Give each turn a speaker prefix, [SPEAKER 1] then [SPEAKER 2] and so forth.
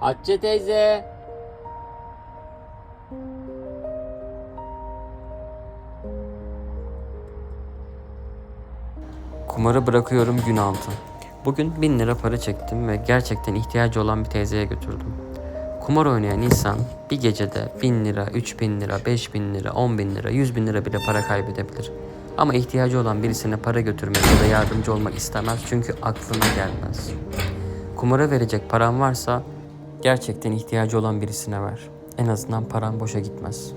[SPEAKER 1] Hatice teyze. Kumarı bırakıyorum gün altı. Bugün 1000 lira para çektim ve gerçekten ihtiyacı olan bir teyzeye götürdüm. Kumar oynayan insan bir gecede 1000 lira, 3000 lira, 5000 lira, 10 bin lira, 100 bin lira bile para kaybedebilir. Ama ihtiyacı olan birisine para götürmek ya da yardımcı olmak istemez çünkü aklına gelmez. Kumara verecek paran varsa gerçekten ihtiyacı olan birisine ver. En azından paran boşa gitmez.